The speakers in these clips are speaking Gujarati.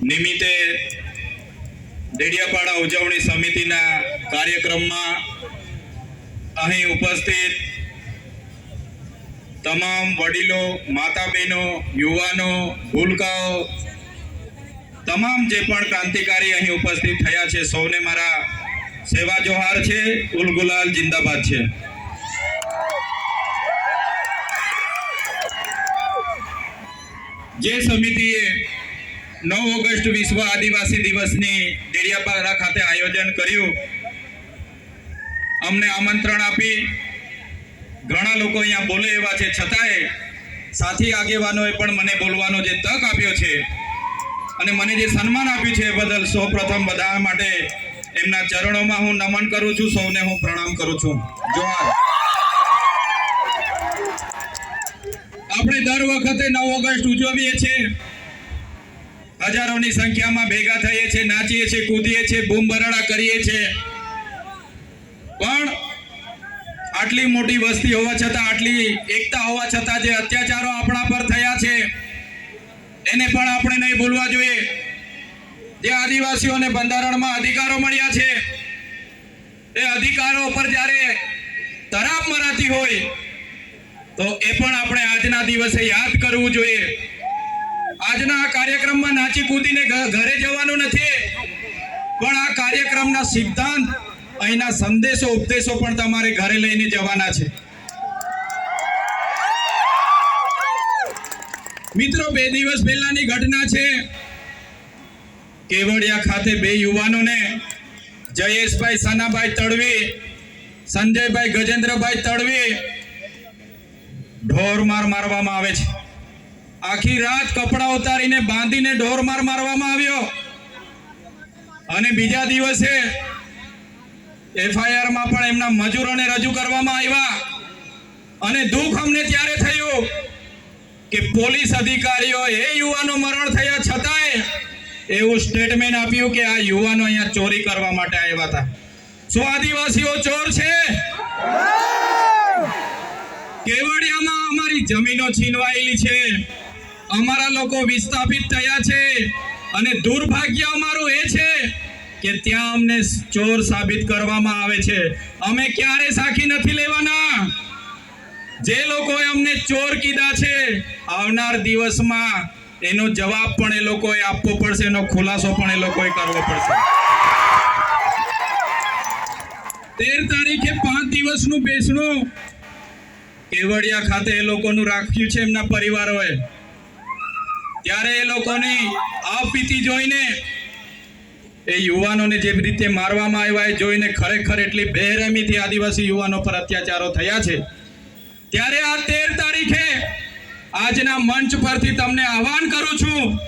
નિમિત્તે ડેડિયાપાડા ઉજવણી સમિતિના કાર્યક્રમમાં અહીં ઉપસ્થિત તમામ વડીલો માતા બહેનો યુવાનો, ભૂલકાઓ, તમામ જે પણ ક્રાંતિકારી અહીં ઉપસ્થિત થયા છે, સૌને મારા સેવા જોહાર છે, ઉલ ગુલાલ જિંદાબાદ છે. જે સમિતિએ નવ ઓગસ્ટ વિશ્વ આદિવાસી દિવસની ડેડિયાપાડા ખાતે આયોજન કર્યું. અમને આમંત્રણ આપી. ઘણા લોકો અહીંયા બોલે એવા છે, છતાંય સાથી આગેવાનોએ પણ મને બોલવાનો જે તક આપ્યો છે અને મને જે સન્માન આપ્યું છે એ બદલ સૌપ્રથમ બધા માટે એમના ચરણોમાં હું નમન કરું છું, સૌને હું પ્રણામ કરું છું. જોહાર. આપણે દર વખતે નવ ઓગસ્ટ ઉજવીએ છીએ. હજારોની સંખ્યામાં ભેગા થઈએ છીએ, નાચીએ છીએ, કૂદીએ છીએ બૂમ કરીએ છીએ. પણ આટલી મોટી વસ્તી હોવા છતાં, આટલી એકતા હોવા છતાં જે અત્યાચારો આપણા પર થયા છે, એને પણ આપણે નહીં ભૂલવા જોઈએ. જે આદિવાસીઓને બંધારણમાં અધિકારો મળ્યા છે, એ અધિકારો પર જ્યારે તરાપ મરાતી હોય, તો એ પણ આપણે આજના દિવસે યાદ કરવું જોઈએ. આજના કાર્યક્રમમાં નાચી કૂદીને ઘરે જવાનું નથી. પણ આ કાર્યક્રમના સિદ્ધાંત, અહીંના સંદેશો, ઉપદેશો પણ તમારે ઘરે લઈને જવાના છે. મિત્રો, બે દિવસ પહેલાની ઘટના છે. કેવડિયા ખાતે બે યુવાનોને જયેશભાઈ સનાભાઈ તડવી, સંજયભાઈ ગજેન્દ્રભાઈ તડવી ઢોર માર મારવામાં આવે છે. આખી રાત કપડા ઉતારીને બાંધીને ઢોર માર મારવામાં આવ્યો. અને બીજા દિવસે એફઆઈઆરમાં પણ એમના મજૂરોને રજૂ કરવામાં આવ્યા. અને દુઃખ અમને ત્યારે થયું કે પોલીસ અધિકારીઓ એ યુવાનો મરણ થયા છતાંય એવું સ્ટેટમેન્ટ આપ્યું કે આ યુવાનો અહીંયા ચોરી કરવા માટે આવ્યા હતા. શું આદિવાસીઓ ચોર છે? કેવડિયામાં અમારી જમીનો છીનવાયેલી છે. અમારા લોકો વિસ્થાપિત થયા છે અને દુર્ભાગ્ય અમારું એ છે કે ત્યાં અમને ચોર સાબિત કરવામાં આવે છે. અમે ક્યારે સાખી નથી લેવાના? જે લોકોએ અમને ચોર કીધા છે, આવનાર દિવસમાં એનો જવાબ પણ એ લોકોએ આપવો પડશે, એનો ખુલાસો પણ એ લોકોએ કરવો પડશે. તેર તારીખે પાંચ દિવસનું બેસણું કેવડિયા ખાતે એ લોકોનું રાખ્યું છે એમના પરિવારોએ. ત્યારે એ લોકોની આપવીતી જોઈને એ યુવાનોને જે રીતે મારવામાં આવ્યા એ જોઈને ખરેખર એટલી બેરહેમીથી આદિવાસી યુવાનો પર અત્યાચારો થયા છે. ત્યારે આ તેર તારીખે આજના મંચ પરથી તમને આહવાન કરું છું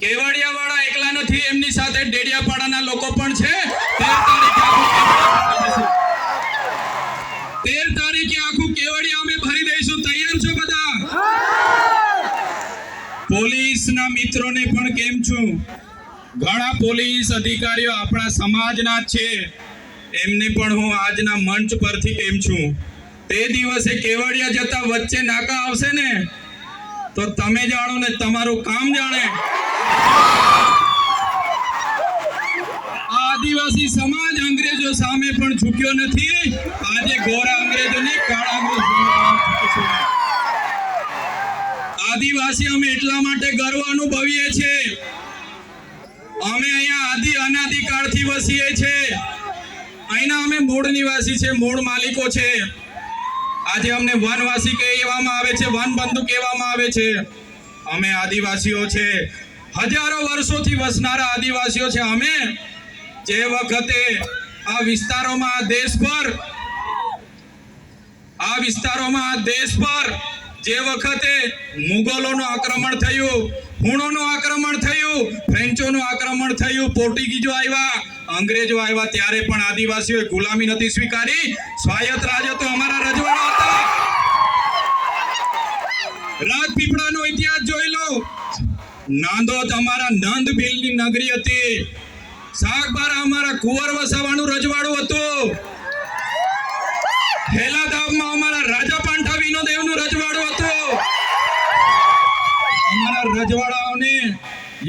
કેવડિયા વાળા એકલા નથી એમની સાથે ડેડિયાપાડાના લોકો પણ છે. તેર તારીખે આખું કેવડિયા ભરી દેશું. તેર તારીખે આખું કેવડિયા અમે ભરી દઈશું તૈયાર છો બધા પોલીસના મિત્રોને પણ કેમ છું ઘણા પોલીસ અધિકારીઓ આપણા સમાજના છે. એમને પણ હું આજના મંચ પરથી કેમ છું. તે દિવસે કેવડિયા જતા વચ્ચે નાકા આવશે ને, તો તમે જાણો ને તમારું કામ જાણે. આદિવાસી સમાજ અંગ્રેજો સામે પણ ઝૂક્યો નથી. આજે ગોરા અંગ્રેજોને કાળા આદિવાસી અમે એટલા માટે ગર્વ અનુભવીએ છીએ અમે અહીંયા આદિ કાળથી વસીએ છે. અહીંના અમે મૂળ નિવાસી છે, મૂળ માલિકો છે. આજે અમને વનવાસી કહેવામાં આવે છે વનબંધુ કહેવામાં આવે છે. અમે આદિવાસીઓ છે. હજારો વર્ષોથી વસનારા આદિવાસીઓ છે. અમે જે વખતે આ વિસ્તારોમાં દેશ પર આ વિસ્તારોમાં દેશ પર જે વખતે મુગલોનું આક્રમણ થયું, હુણોનું આક્રમણ થયું, ફ્રેન્ચોનું આક્રમણ થયું પોર્ટુગીઝો આવ્યા, અંગ્રેજો આવ્યા ત્યારે પણ આદિવાસીઓએ ગુલામી નથી સ્વીકારી. સ્વાયત્ત રાજ હતો અમારા રજવાડા હતા. રાજપીપળાનો ઇતિહાસ જોઈ લો. નાંદોદ અમારા નંદ ભીલની નગરી હતી. સાગબારા અમારા કુંવર વસાવાનું રજવાડું હતું હેલાધામમાં અમારા રાજા પાંઠા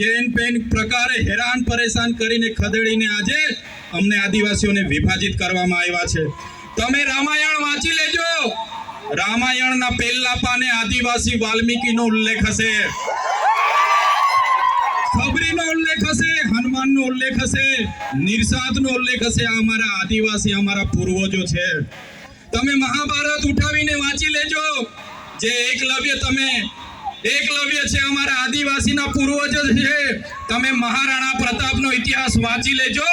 એન પેન પ્રકારે હેરાન પરેશાન કરીને ખદેડીને આજે અમને આદિવાસીઓને વિભાજિત કરવામાં આવ્યા છે. તમે રામાયણ વાંચી લેજો. રામાયણના પહેલા પાને આદિવાસી વાલ્મીકીનો ઉલ્લેખ હશે. ખબરીનો ઉલ્લેખ હશે, હનુમાનનો ઉલ્લેખ હશે, નિર્સાદનો ઉલ્લેખ હશે. અમારા આદિવાસી, અમારા પૂર્વજો છે. તમે મહાભારત ઉઠાવીને વાંચી લેજો. જે એકલવ્ય તમે એકલવ્ય છે અમારા આદિવાસીના પૂર્વજો છે. તમે મહારાણા પ્રતાપનો ઇતિહાસ વાંચી લેજો.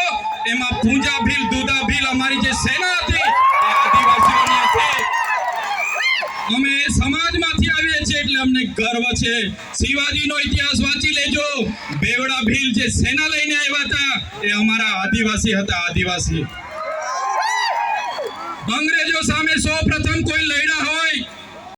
એમાં પૂંજા ભીલ અમારી જે સેના હતી, એ આદિવાસીઓની હતી અમે સમાજમાંથી આવીએ છીએ એટલે અમને ગર્વ છે. શિવાજીનો ઇતિહાસ વાંચી લેજો. બેવડા ભીલ જે સેના લઈને આવ્યા હતા, એ અમારા આદિવાસી હતા, આદિવાસી. અંગ્રેજો સામે સૌ પ્રથમ કોઈ લડ્યા